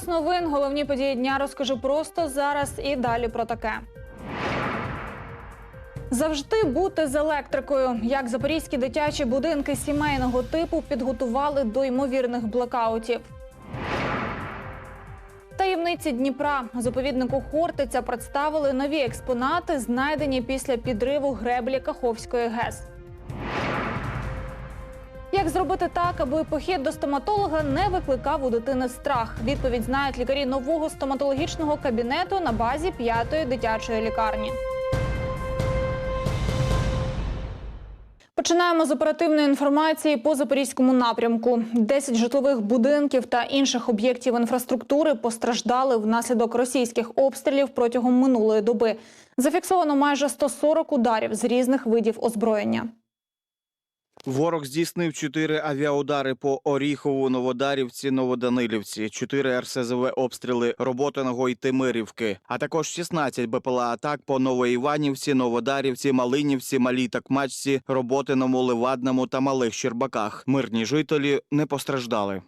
час новин головні події дня розкажу просто зараз і далі про таке. Завжди бути з електрикою. Як запорізькі дитячі будинки сімейного типу підготували до ймовірних блекаутів. Таємниці Дніпра заповіднику Хортиця представили нові експонати, знайдені після підриву греблі Каховської ГЕС. Як зробити так, аби похід до стоматолога не викликав у дитини страх? Відповідь знають лікарі нового стоматологічного кабінету на базі п'ятої дитячої лікарні. Починаємо з оперативної інформації по запорізькому напрямку. 10 житлових будинків та інших об'єктів інфраструктури постраждали внаслідок російських обстрілів протягом минулої доби. Зафіксовано майже 140 ударів з різних видів озброєння. Ворог здійснив чотири авіаудари по Оріхову, Новодарівці, Новоданилівці, чотири РСЗВ обстріли Роботиного і Тимирівки, а також 16 БПЛА атак по Новоіванівці, Новодарівці, Малинівці, Малій Такмачці, Роботиному, Левадному та Малих Щербаках. Мирні жителі не постраждали.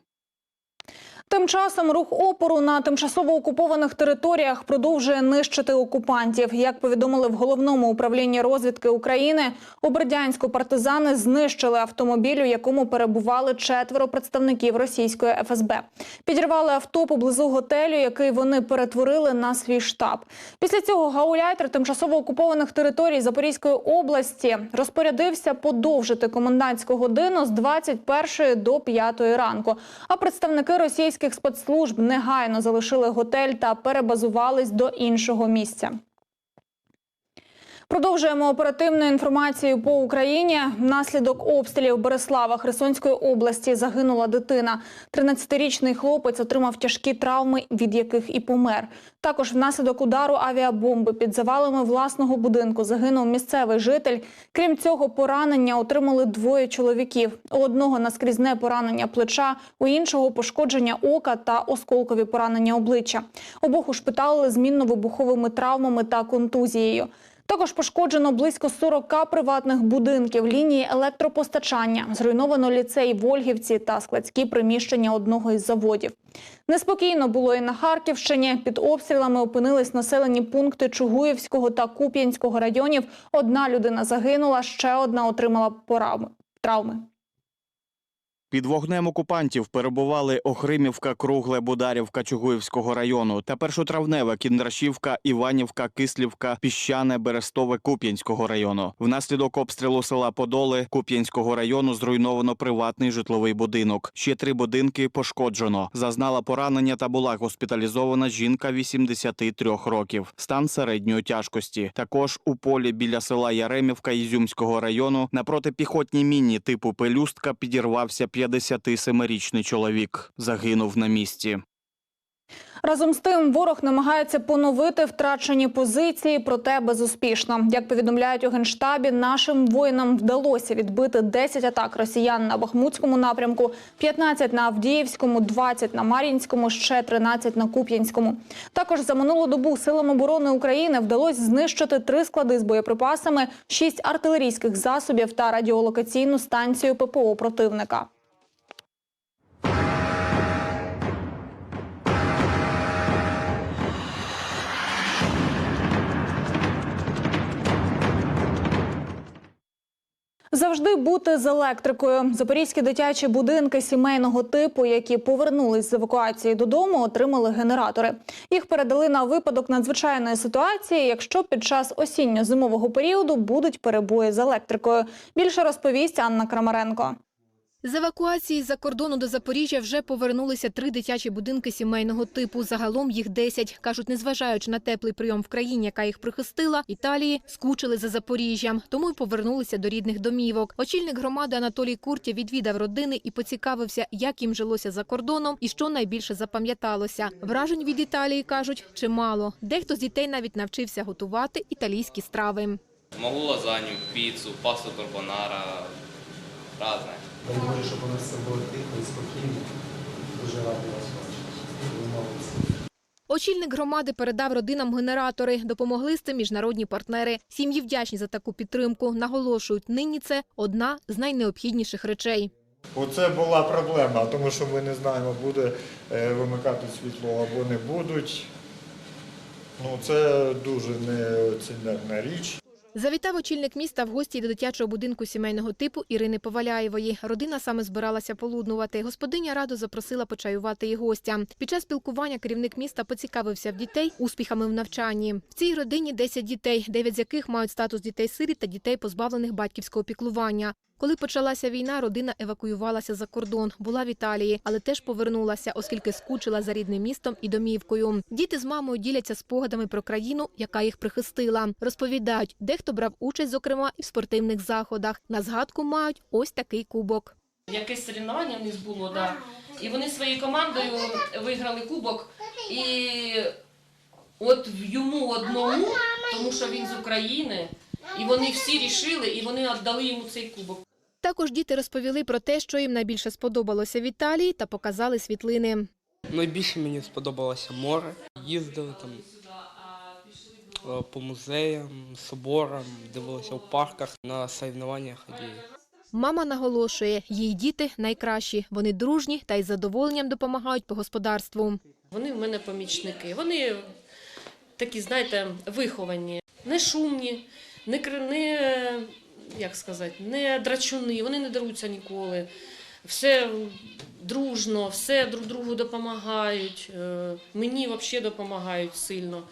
Тим часом рух опору на тимчасово окупованих територіях продовжує нищити окупантів. Як повідомили в головному управлінні розвідки України, у Бердянську партизани знищили автомобіль, у якому перебували четверо представників російської ФСБ. Підірвали авто поблизу готелю, який вони перетворили на свій штаб. Після цього гауляйтер тимчасово окупованих територій Запорізької області розпорядився подовжити комендантську годину з 21 до 5 ранку. А представники російських спецслужб негайно залишили готель та перебазувались до іншого місця. Продовжуємо оперативну інформацію по Україні. Внаслідок обстрілів Береслава Херсонської області загинула дитина. 13-річний хлопець отримав тяжкі травми, від яких і помер. Також внаслідок удару авіабомби під завалами власного будинку загинув місцевий житель. Крім цього, поранення отримали двоє чоловіків. У одного наскрізне поранення плеча, у іншого пошкодження ока та осколкові поранення обличчя. Обох ушпиталили з мінно-вибуховими травмами та контузією. Також пошкоджено близько 40 приватних будинків, лінії електропостачання, зруйновано ліцей в Ольгівці та складські приміщення одного із заводів. Неспокійно було і на Харківщині. Під обстрілами опинились населені пункти Чугуївського та Куп'янського районів. Одна людина загинула, ще одна отримала травми. Під вогнем окупантів перебували Охримівка, Кругле, Бударівка Чугуївського району та Першотравневе, Кіндрашівка, Іванівка, Кислівка, Піщане, Берестове, Куп'янського району. Внаслідок обстрілу села Подоли Куп'янського району зруйновано приватний житловий будинок. Ще три будинки пошкоджено. Зазнала поранення та була госпіталізована жінка 83 років. Стан середньої тяжкості. Також у полі біля села Яремівка Ізюмського району на протипіхотній міні типу пелюстка підірвався 57-річний чоловік. Загинув на місці. Разом з тим, ворог намагається поновити втрачені позиції, проте безуспішно. Як повідомляють у генштабі, нашим воїнам вдалося відбити 10 атак росіян на Бахмутському напрямку, 15 на Авдіївському, 20 на Мар'їнському, ще 13 на Куп'янському. Також за минулу добу силам оборони України вдалося знищити три склади з боєприпасами, 6 артилерійських засобів та радіолокаційну станцію ППО противника. Завжди бути з електрикою. Запорізькі дитячі будинки сімейного типу, які повернулись з евакуації додому, отримали генератори. Їх передали на випадок надзвичайної ситуації, якщо під час осінньо-зимового періоду будуть перебої з електрикою. Більше розповість Анна Крамаренко. З евакуації з-за кордону до Запоріжжя вже повернулися три дитячі будинки сімейного типу. Загалом їх 10. Кажуть, незважаючи на теплий прийом в країні, яка їх прихистила, Італії скучили за Запоріжжям, тому й повернулися до рідних домівок. Очільник громади Анатолій Куртя відвідав родини і поцікавився, як їм жилося за кордоном і що найбільше запам'яталося. Вражень від Італії, кажуть, чимало. Дехто з дітей навіть навчився готувати італійські страви. Могу лазанью, пиццу, пасту карбонара, разное. Дай Боже, щоб у нас все було тихо і спокійно. Дуже радий вас бачити. Очільник громади передав родинам генератори. Допомогли з цим міжнародні партнери. Сім'ї вдячні за таку підтримку. Наголошують, нині це одна з найнеобхідніших речей. Оце була проблема, тому що ми не знаємо, буде е, вимикати світло або не будуть. Ну, це дуже неоціненна річ. Завітав очільник міста в гості до дитячого будинку сімейного типу Ірини Поваляєвої. Родина саме збиралася полуднувати. Господиня радо запросила почаювати і гостя. Під час спілкування керівник міста поцікавився в дітей успіхами в навчанні. В цій родині 10 дітей, 9 з яких мають статус дітей сирі та дітей, позбавлених батьківського піклування. Коли почалася війна, родина евакуювалася за кордон, була в Італії, але теж повернулася, оскільки скучила за рідним містом і домівкою. Діти з мамою діляться спогадами про країну, яка їх прихистила. Розповідають, дехто брав участь, зокрема, і в спортивних заходах. На згадку мають ось такий кубок. Якесь соревнування в них було, да. І вони своєю командою виграли кубок. І от йому одному, тому що він з України, і вони всі рішили, і вони віддали йому цей кубок. Також діти розповіли про те, що їм найбільше сподобалося в Італії, та показали світлини. Найбільше мені сподобалося море. Їздили там е, по музеям, соборам, дивилися в парках на соревнованнях ходили. Мама наголошує, її діти найкращі. Вони дружні та із задоволенням допомагають по господарству. Вони в мене помічники. Вони такі, знаєте, виховані, не шумні, не, не як сказати, не драчуни, вони не деруться ніколи. Все дружно, все друг другу допомагають. Е, Мені взагалі допомагають сильно.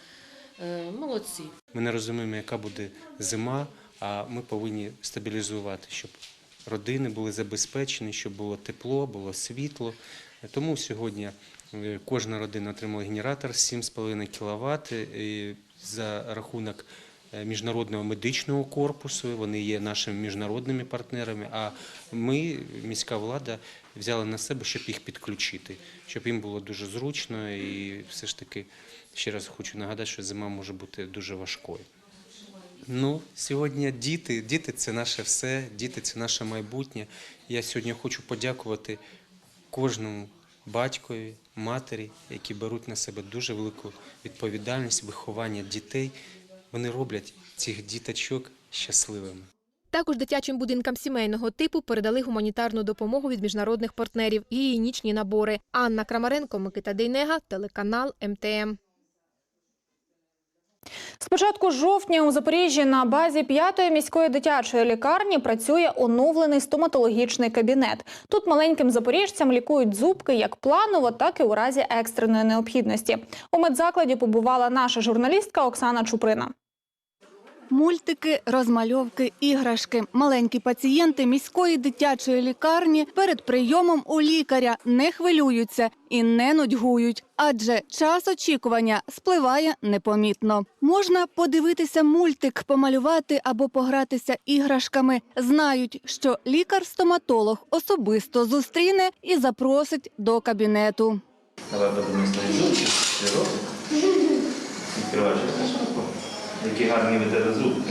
Е, Молодці. Ми не розуміємо, яка буде зима, а ми повинні стабілізувати, щоб родини були забезпечені, щоб було тепло, було світло. Тому сьогодні е, кожна родина отримала генератор 7,5 кВт і за рахунок міжнародного медичного корпусу. Вони є нашими міжнародними партнерами. А ми, міська влада, взяла на себе, щоб їх підключити, щоб їм було дуже зручно і все ж таки. Ще раз хочу нагадати, що зима може бути дуже важкою. Ну, сьогодні діти, діти це наше все, діти це наше майбутнє. Я сьогодні хочу подякувати кожному батькові, матері, які беруть на себе дуже велику відповідальність виховання дітей. Вони роблять цих діточок щасливими. Також дитячим будинкам сімейного типу передали гуманітарну допомогу від міжнародних партнерів і гігієнічні набори. Анна Крамаренко, Микита Дейнега, телеканал МТМ. З початку жовтня у Запоріжжі на базі п'ятої міської дитячої лікарні працює оновлений стоматологічний кабінет. Тут маленьким запоріжцям лікують зубки як планово, так і у разі екстреної необхідності. У медзакладі побувала наша журналістка Оксана Чуприна. Мультики, розмальовки, іграшки. Маленькі пацієнти міської дитячої лікарні перед прийомом у лікаря не хвилюються і не нудьгують, адже час очікування спливає непомітно. Можна подивитися мультик, помалювати або погратися іграшками. Знають, що лікар-стоматолог особисто зустріне і запросить до кабінету. Давай подивимось зубки. Відкриваєш. Які гарні від тебе зубки.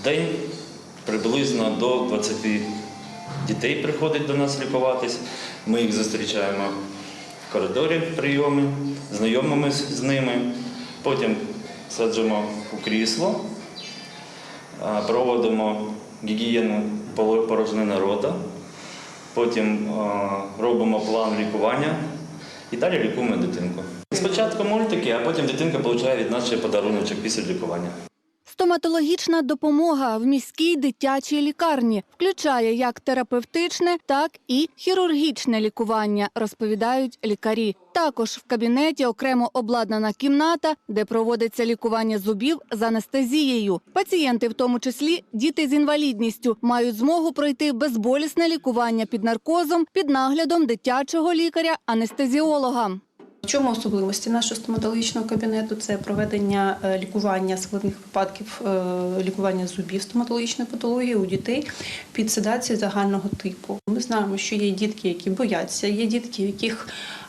В день приблизно до 20 дітей приходить до нас лікуватись. Ми їх зустрічаємо в коридорі прийоми, знайомимось з ними. Потім саджимо у крісло, проводимо гігієну порожнини рота. Потім робимо план лікування і далі лікуємо дитинку. Спочатку мультики, а потім дитинка отримує від нас ще подаруночок після лікування. Стоматологічна допомога в міській дитячій лікарні включає як терапевтичне, так і хірургічне лікування, розповідають лікарі. Також в кабінеті окремо обладнана кімната, де проводиться лікування зубів з анестезією. Пацієнти, в тому числі діти з інвалідністю, мають змогу пройти безболісне лікування під наркозом під наглядом дитячого лікаря-анестезіолога. В чому особливості нашого стоматологічного кабінету? Це проведення е, лікування складних випадків е, лікування зубів стоматологічної патології у дітей під седацією загального типу. Ми знаємо, що є дітки, які бояться, є дітки, яких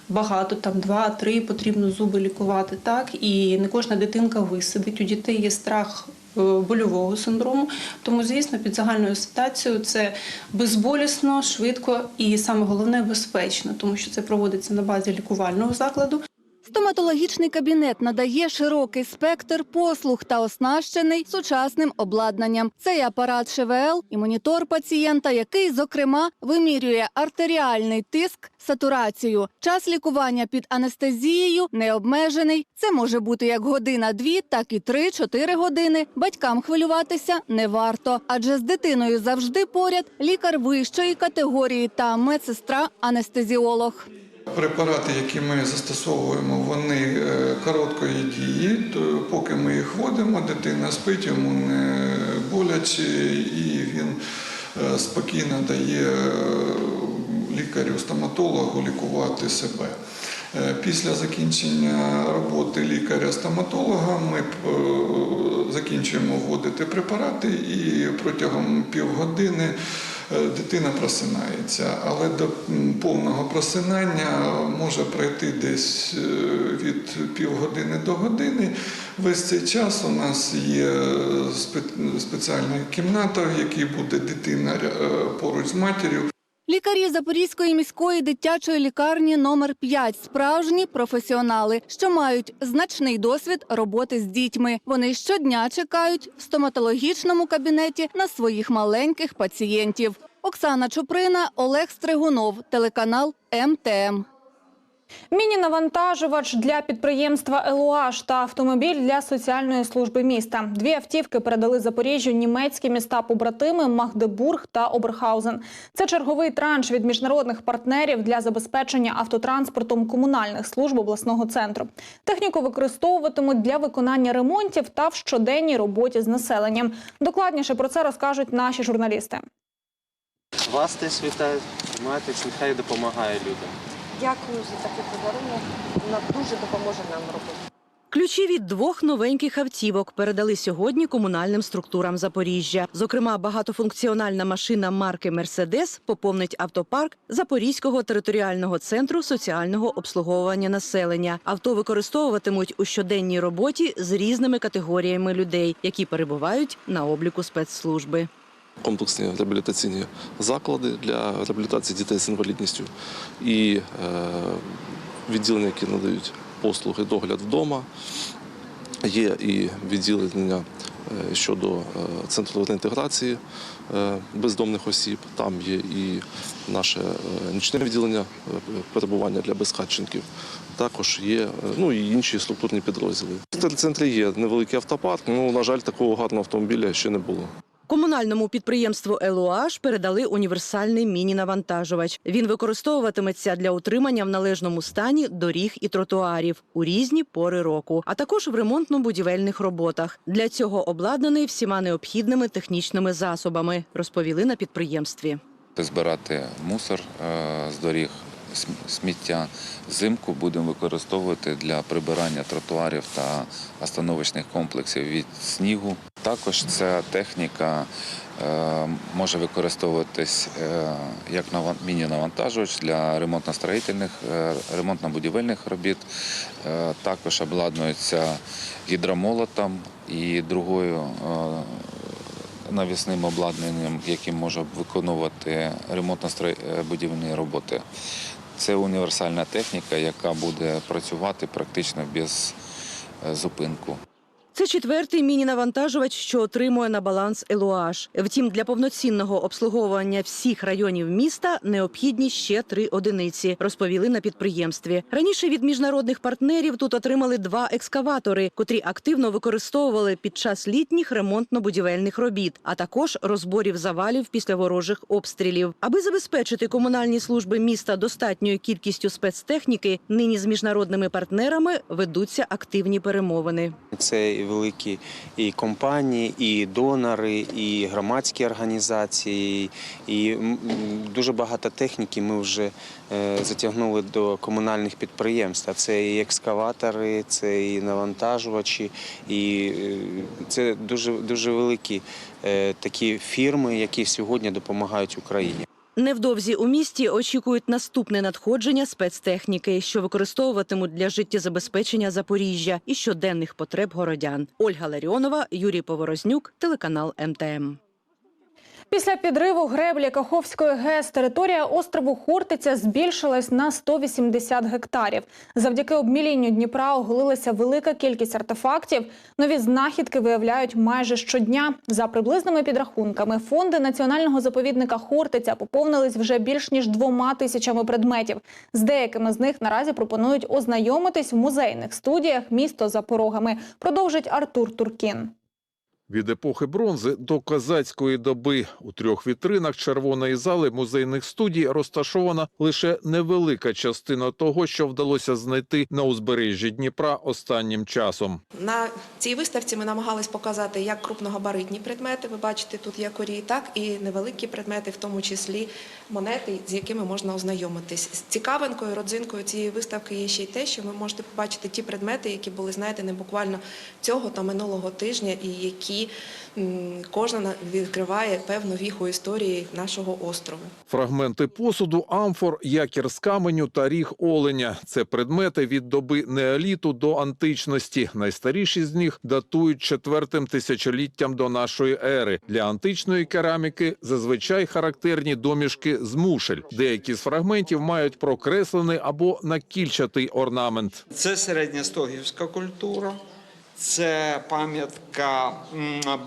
багато, там два-три потрібно зуби лікувати. Так і не кожна дитинка висидить. У дітей є страх. Е, Больового синдрому, тому звісно, під загальною ситуацією це безболісно, швидко і саме головне безпечно, тому що це проводиться на базі лікувального закладу. Стоматологічний кабінет надає широкий спектр послуг та оснащений сучасним обладнанням. Це і апарат ШВЛ, і монітор пацієнта, який, зокрема, вимірює артеріальний тиск, сатурацію. Час лікування під анестезією не обмежений. Це може бути як година-дві, так і три-чотири години. Батькам хвилюватися не варто, адже з дитиною завжди поряд лікар вищої категорії та медсестра-анестезіолог. Препарати, які ми застосовуємо, вони е, короткої дії. Поки ми їх вводимо, дитина спить, йому не боляче, і він е, спокійно дає е, лікарю-стоматологу лікувати себе. Після закінчення роботи лікаря-стоматолога ми закінчуємо вводити препарати і протягом півгодини дитина просинається. Але до повного просинання може пройти десь е, від півгодини до години. Весь цей час у нас є спеціальна кімната, в якій буде дитина е, поруч з матір'ю. Лікарі Запорізької міської дитячої лікарні номер 5 – справжні професіонали, що мають значний досвід роботи з дітьми. Вони щодня чекають в стоматологічному кабінеті на своїх маленьких пацієнтів. Оксана Чуприна, Олег Стригунов, телеканал МТМ. Міні-навантажувач для підприємства «Елуаш» та автомобіль для соціальної служби міста. Дві автівки передали Запоріжжю німецькі міста побратими Магдебург та Оберхаузен. Це черговий транш від міжнародних партнерів для забезпечення автотранспортом комунальних служб обласного центру. Техніку використовуватимуть для виконання ремонтів та в щоденній роботі з населенням. Докладніше про це розкажуть наші журналісти. Вас теж вітають, тримайтесь, нехай допомагає людям. Дякую за такий подарунок. Вона дуже допоможе нам робити. Ключі від двох новеньких автівок передали сьогодні комунальним структурам Запоріжжя. Зокрема, багатофункціональна машина марки Мерседес поповнить автопарк Запорізького територіального центру соціального обслуговування населення. Авто використовуватимуть у щоденній роботі з різними категоріями людей, які перебувають на обліку спецслужби. Комплексні реабілітаційні заклади для реабілітації дітей з інвалідністю і е, відділення, які надають послуги догляд вдома. Є і відділення е, щодо е, центру реінтеграції бездомних осіб. Там є і наше нічне відділення перебування для безхатченків. Також є ну, і інші структурні підрозділи. В терцентрі є невеликий автопарк. Ну, на жаль, такого гарного автомобіля ще не було. Комунальному підприємству «Елуаш» передали універсальний міні-навантажувач. Він використовуватиметься для утримання в належному стані доріг і тротуарів у різні пори року, а також в ремонтно-будівельних роботах. Для цього обладнаний всіма необхідними технічними засобами, розповіли на підприємстві. збирати мусор е, з доріг, сміття. Взимку будемо використовувати для прибирання тротуарів та остановочних комплексів від снігу. Також ця техніка е, може використовуватись е, як нава- міні-навантажувач для ремонтно-строїтельних, е, ремонтно-будівельних робіт. Також обладнується гідромолотом і другою навісним обладнанням, яким може виконувати ремонтно-будівельні роботи. Це універсальна техніка, яка буде працювати практично без е, зупинку. Це четвертий міні-навантажувач, що отримує на баланс «Елуаш». Втім, для повноцінного обслуговування всіх районів міста необхідні ще три одиниці, розповіли на підприємстві. Раніше від міжнародних партнерів тут отримали два екскаватори, котрі активно використовували під час літніх ремонтно-будівельних робіт, а також розборів завалів після ворожих обстрілів. Аби забезпечити комунальні служби міста достатньою кількістю спецтехніки, нині з міжнародними партнерами ведуться активні перемовини. Це великі і компанії, і донори, і громадські організації, і дуже багато техніки ми вже е, затягнули до комунальних підприємств. Це і екскаватори, це і навантажувачі, і е, це дуже дуже великі е, такі фірми, які сьогодні допомагають Україні. Невдовзі у місті очікують наступне надходження спецтехніки, що використовуватимуть для життєзабезпечення Запоріжжя і щоденних потреб городян. Ольга Ларіонова, Юрій Поворознюк, телеканал МТМ. Після підриву греблі Каховської ГЕС територія острову Хортиця збільшилась на 180 гектарів. Завдяки обмілінню Дніпра оголилася велика кількість артефактів. Нові знахідки виявляють майже щодня. За приблизними підрахунками, фонди національного заповідника Хортиця поповнились вже більш ніж двома тисячами предметів. З деякими з них наразі пропонують ознайомитись в музейних студіях місто за порогами. Продовжить Артур Туркін. Від епохи бронзи до козацької доби у трьох вітринах червоної зали музейних студій розташована лише невелика частина того, що вдалося знайти на узбережжі Дніпра останнім часом. На цій виставці ми намагались показати як крупногабаритні предмети. Ви бачите, тут є корі, так і невеликі предмети, в тому числі монети, з якими можна ознайомитись. З цікавинкою, родзинкою цієї виставки є ще й те, що ви можете побачити ті предмети, які були знайдені буквально цього та минулого тижня, і які м, кожна на- відкриває певну віху історії нашого острову. Фрагменти посуду, амфор, якір з каменю та ріг оленя – це предмети від доби неоліту до античності. Найстаріші з них датують четвертим тисячоліттям до нашої ери. Для античної кераміки зазвичай характерні домішки з мушель. Деякі з фрагментів мають прокреслений або накільчатий орнамент. Це середньостогівська культура, це пам'ятка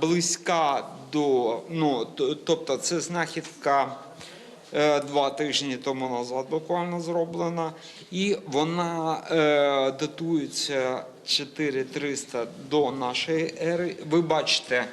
близька до, ну, тобто це знахідка е, два тижні тому назад буквально зроблена, і вона е, датується 4300 до нашої ери. Ви бачите,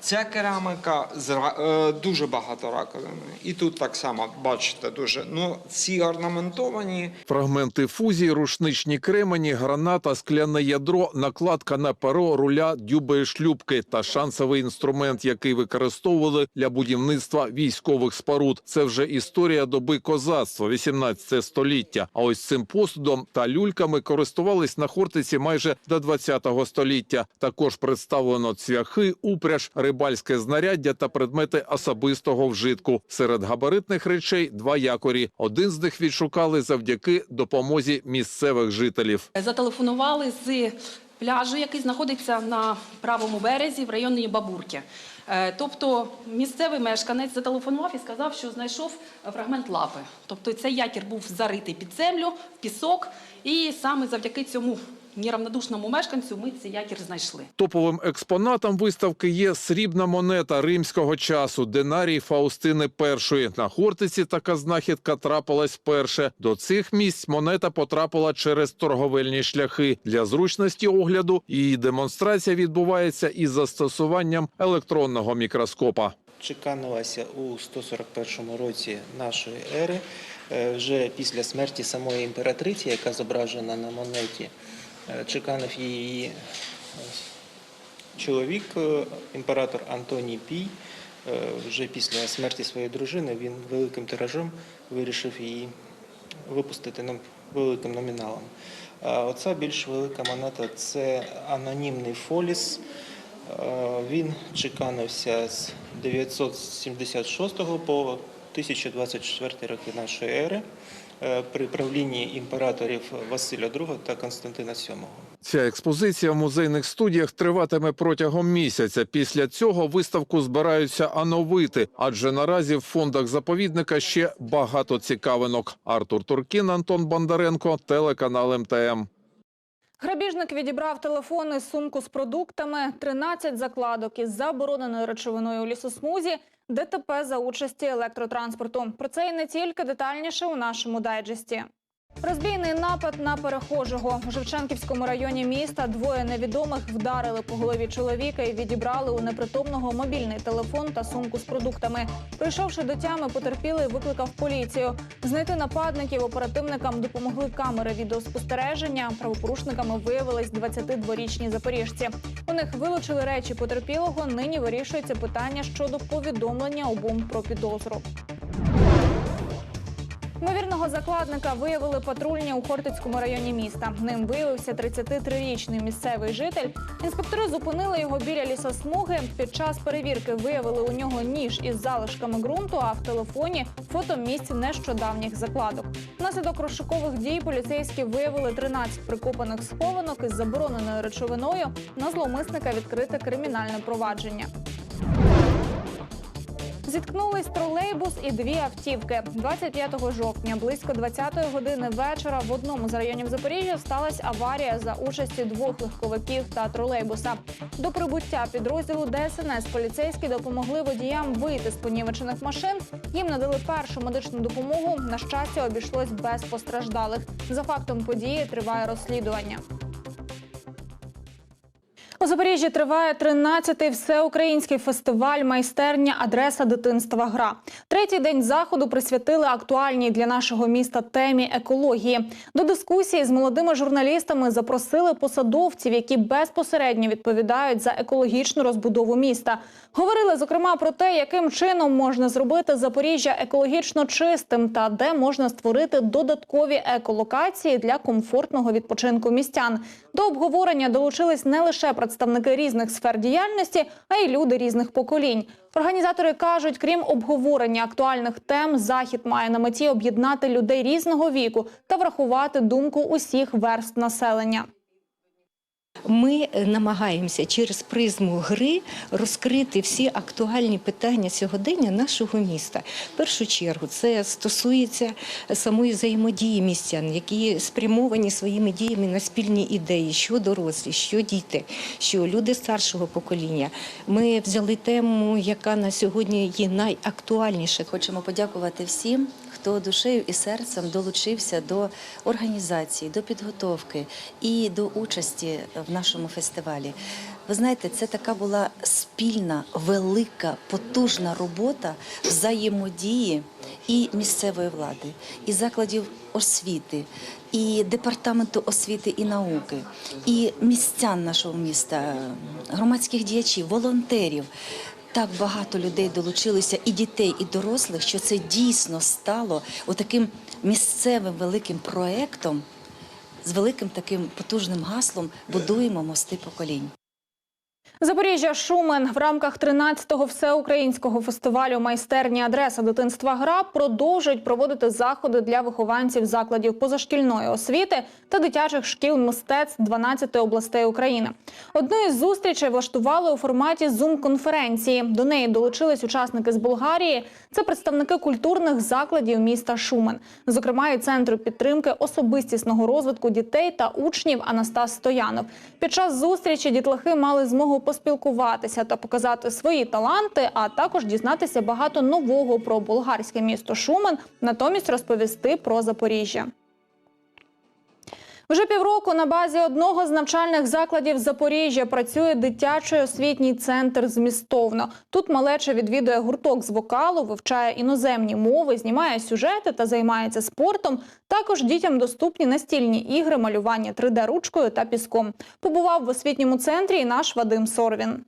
ця кераміка зра- е, дуже багато раковини. І тут так само бачите дуже. Ну, ці орнаментовані. Фрагменти фузії, рушничні кремені, граната, скляне ядро, накладка на перо, руля, дюби і шлюбки та шансовий інструмент, який використовували для будівництва військових споруд. Це вже історія доби козацтва, 18 століття. А ось цим посудом та люльками користувались на Хортиці майже до 20 століття. Також представлено цвяхи, упряж, рибальське знаряддя та предмети особистого вжитку. Серед габаритних речей два якорі. Один з них відшукали завдяки допомозі місцевих жителів. Зателефонували з пляжу, який знаходиться на правому березі в районі Бабурки. Е, Тобто місцевий мешканець зателефонував і сказав, що знайшов фрагмент лапи. Тобто цей якір був заритий під землю, в пісок, і саме завдяки цьому неравнодушному мешканцю ми цей якір знайшли. Топовим експонатом виставки є срібна монета римського часу Динарій Фаустини І. На Хортиці така знахідка трапилась вперше. До цих місць монета потрапила через торговельні шляхи. Для зручності огляду її демонстрація відбувається із застосуванням електронного мікроскопа. чеканилася у 141 році нашої ери, е, вже після смерті самої імператриці, яка зображена на монеті, е, чеканив її е, чоловік, е, імператор Антоній Пій. Вже після смерті своєї дружини він великим тиражом вирішив її випустити великим номіналом. Оця більш велика монета це анонімний фоліс. Він чеканився з 976 по 1024 роки нашої ери при правлінні імператорів Василя II та Константина VII. Ця експозиція в музейних студіях триватиме протягом місяця. Після цього виставку збираються оновити, адже наразі в фондах заповідника ще багато цікавинок. Артур Туркін, Антон Бондаренко, телеканал МТМ. Грабіжник відібрав телефони, сумку з продуктами, 13 закладок із забороненою речовиною у лісосмузі, ДТП за участі електротранспорту. Про це і не тільки детальніше у нашому дайджесті. Розбійний напад на перехожого у Шевченківському районі міста двоє невідомих вдарили по голові чоловіка і відібрали у непритомного мобільний телефон та сумку з продуктами. Прийшовши до тями, потерпілий викликав поліцію. Знайти нападників оперативникам допомогли камери відеоспостереження. Правопорушниками виявились 22-річні запоріжці. У них вилучили речі потерпілого. Нині вирішується питання щодо повідомлення обом про підозру. Ймовірного закладника виявили патрульні у Хортицькому районі міста. Ним виявився 33-річний місцевий житель. Інспектори зупинили його біля лісосмуги. Під час перевірки виявили у нього ніж із залишками ґрунту, а в телефоні фото місць нещодавніх закладок. Внаслідок розшукових дій поліцейські виявили 13 прикопаних схованок із забороненою речовиною. На зловмисника відкрите кримінальне провадження. Зіткнулись тролейбус і дві автівки. 25 жовтня близько 20-ї години вечора в одному з районів Запоріжжя сталася аварія за участі двох легковиків та тролейбуса. До прибуття підрозділу ДСНС поліцейські допомогли водіям вийти з понівечених машин. Їм надали першу медичну допомогу. На щастя, обійшлось без постраждалих. За фактом події триває розслідування. У Запоріжжі триває 13-й всеукраїнський фестиваль майстерня Адреса дитинства гра. Третій день заходу присвятили актуальній для нашого міста темі екології. До дискусії з молодими журналістами запросили посадовців, які безпосередньо відповідають за екологічну розбудову міста. Говорили зокрема про те, яким чином можна зробити Запоріжжя екологічно чистим та де можна створити додаткові еколокації для комфортного відпочинку містян. До обговорення долучились не лише представники різних сфер діяльності, а й люди різних поколінь. Організатори кажуть, крім обговорення актуальних тем, захід має на меті об'єднати людей різного віку та врахувати думку усіх верст населення. Ми е, намагаємося через призму гри розкрити всі актуальні питання сьогодення нашого міста. В першу чергу це стосується самої взаємодії містян, які спрямовані своїми діями на спільні ідеї, що дорослі, що діти, що люди старшого покоління. Ми взяли тему, яка на сьогодні є найактуальніша. Хочемо подякувати всім, хто душею і серцем долучився до організації, до підготовки і до участі в нашому фестивалі. Ви знаєте, це така була спільна, велика, потужна робота взаємодії і місцевої влади, і закладів освіти, і департаменту освіти і науки, і містян нашого міста, громадських діячів, волонтерів. Так багато людей долучилися, і дітей, і дорослих, що це дійсно стало отаким місцевим великим проектом з великим таким потужним гаслом Будуємо мости поколінь. Запоріжжя Шумен в рамках 13-го всеукраїнського фестивалю майстерні адреса дитинства гра продовжують проводити заходи для вихованців закладів позашкільної освіти та дитячих шкіл мистецтв 12 областей України. Одну із зустрічей влаштували у форматі зум-конференції. До неї долучились учасники з Болгарії. Це представники культурних закладів міста Шумен, зокрема і центру підтримки особистісного розвитку дітей та учнів Анастас Стоянов. Під час зустрічі дітлахи мали змогу поспілкуватися та показати свої таланти, а також дізнатися багато нового про болгарське місто Шумен, натомість розповісти про Запоріжжя. Вже півроку на базі одного з навчальних закладів Запоріжжя працює дитячий освітній центр змістовно. Тут малеча відвідує гурток з вокалу, вивчає іноземні мови, знімає сюжети та займається спортом. Також дітям доступні настільні ігри, малювання 3D-ручкою та піском. Побував в освітньому центрі і наш Вадим Сорвін.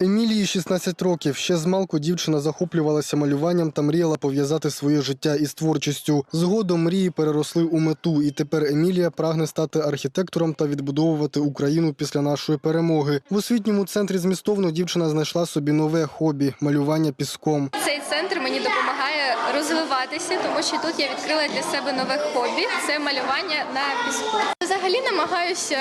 Емілії 16 років. Ще з малку дівчина захоплювалася малюванням та мріяла пов'язати своє життя із творчістю. Згодом мрії переросли у мету, і тепер Емілія прагне стати архітектором та відбудовувати Україну після нашої перемоги. В освітньому центрі змістовно дівчина знайшла собі нове хобі малювання піском. Цей центр мені допомагає розвиватися, тому що тут я відкрила для себе нове хобі це малювання на піску. Взагалі намагаюся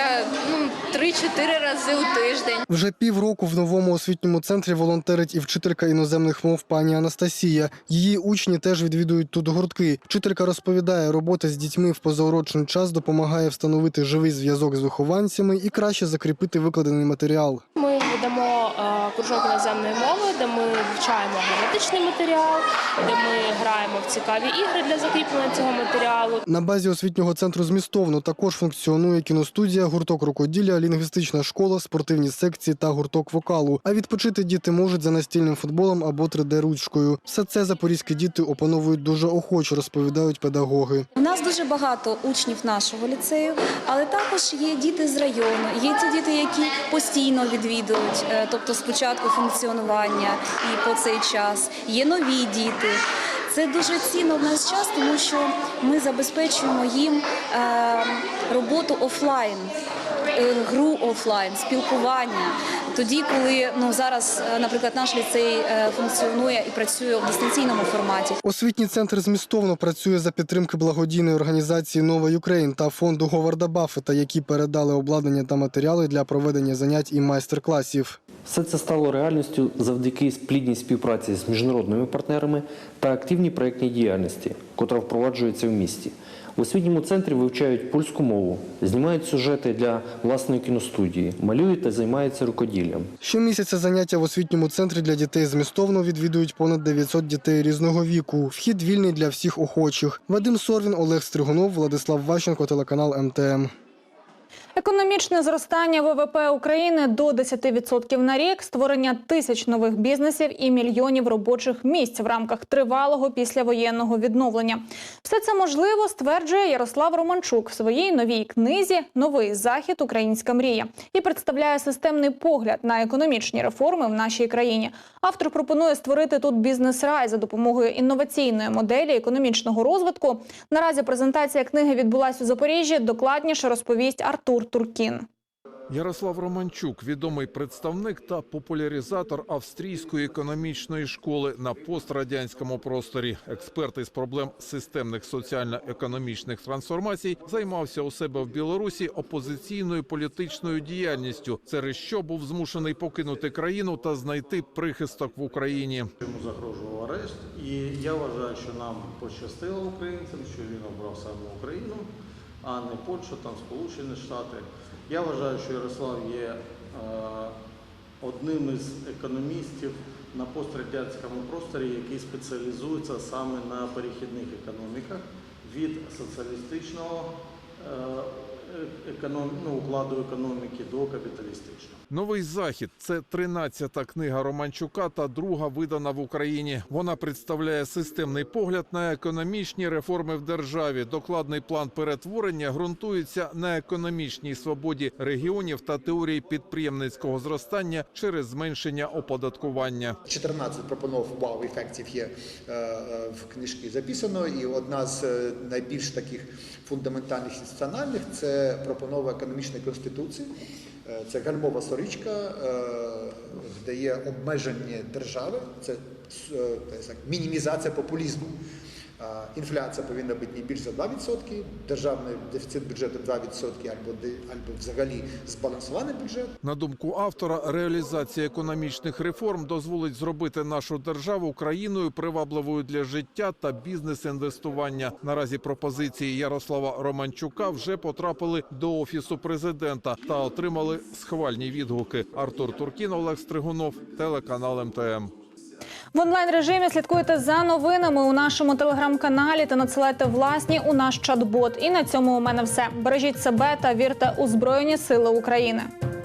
ну 3-4 рази у тиждень. Вже півроку в новому освітньому центрі волонтерить і вчителька іноземних мов пані Анастасія. Її учні теж відвідують тут гуртки. Вчителька розповідає, робота з дітьми в позаурочний час допомагає встановити живий зв'язок з вихованцями і краще закріпити викладений матеріал. Ми ведемо е, кружок іноземної мови, де ми вивчаємо граматичний матеріал, де ми граємо в цікаві ігри для закріплення цього матеріалу. На базі освітнього центру змістовно також функціонує кіностудія, гурток рукоділля, лінгвістична школа, спортивні секції та гурток вокалу. А відпочити діти можуть за настільним футболом або 3D-ручкою. Все це запорізькі діти опановують дуже охоче, розповідають педагоги. У нас дуже багато учнів нашого ліцею, але також є діти з району. Є ті діти, які постійно відвідують, е, тобто спочатку функціонування і по цей час. Є нові діти. Це дуже цінно в нас час, тому що ми забезпечуємо їм е, роботу офлайн. е, Гру офлайн, спілкування, тоді, коли ну зараз, е, наприклад, наш ліцей е, функціонує і працює в дистанційному форматі. Освітній центр змістовно працює за підтримки благодійної організації Нова Юкрейн та фонду Говарда Баффета, які передали обладнання та матеріали для проведення занять і майстер-класів. Все це стало реальністю завдяки плідній співпраці з міжнародними партнерами та активній проєктній діяльності, котра впроваджується в місті. В освітньому центрі вивчають польську мову, знімають сюжети для власної кіностудії, малюють та займаються рукоділлям. Щомісяця заняття в освітньому центрі для дітей змістовно відвідують понад 900 дітей різного віку. Вхід вільний для всіх охочих. Вадим Сорвін, Олег Стригунов, Владислав Ващенко, телеканал МТМ. Економічне зростання ВВП України до 10% на рік, створення тисяч нових бізнесів і мільйонів робочих місць в рамках тривалого післявоєнного відновлення. Все це можливо, стверджує Ярослав Романчук в своїй новій книзі Новий захід Українська мрія і представляє системний погляд на економічні реформи в нашій країні. Автор пропонує створити тут бізнес-рай за допомогою інноваційної моделі економічного розвитку. Наразі презентація книги відбулась у Запоріжжі. Докладніше розповість Артур Туркін. Ярослав Романчук, відомий представник та популяризатор австрійської економічної школи на пострадянському просторі. Експерт із проблем системних соціально-економічних трансформацій займався у себе в Білорусі опозиційною політичною діяльністю, через що був змушений покинути країну та знайти прихисток в Україні. Йому загрожував арешт, і я вважаю, що нам пощастило українцям, що він обрав саме Україну, а не Польща, там Сполучені Штати. Я вважаю, що Ярослав є е, одним із економістів на пострадянському просторі, який спеціалізується саме на перехідних економіках від соціалістичного е, економ... ну, укладу економіки до капіталістичного. Новий захід це 13-та книга Романчука та друга видана в Україні. Вона представляє системний погляд на економічні реформи в державі. Докладний план перетворення ґрунтується на економічній свободі регіонів та теорії підприємницького зростання через зменшення оподаткування. 14 пропонов вау-ефектів є е, е, в книжці записано, і одна з е, найбільш таких фундаментальних інституціональних – це пропонова економічної конституції. Е, Це гальмова сорічка, е, де є обмеження держави, це е, мінімізація популізму. Інфляція повинна бути не більше за 2%, державний дефіцит бюджету 2% або, або взагалі збалансований бюджет. На думку автора, реалізація економічних реформ дозволить зробити нашу державу країною привабливою для життя та бізнес-інвестування. Наразі пропозиції Ярослава Романчука вже потрапили до офісу президента та отримали схвальні відгуки. Артур Туркін, Олег Стригунов, телеканал МТМ. В онлайн режимі слідкуйте за новинами у нашому телеграм-каналі та надсилайте власні у наш чат-бот. І на цьому у мене все. Бережіть себе та вірте у Збройні Сили України.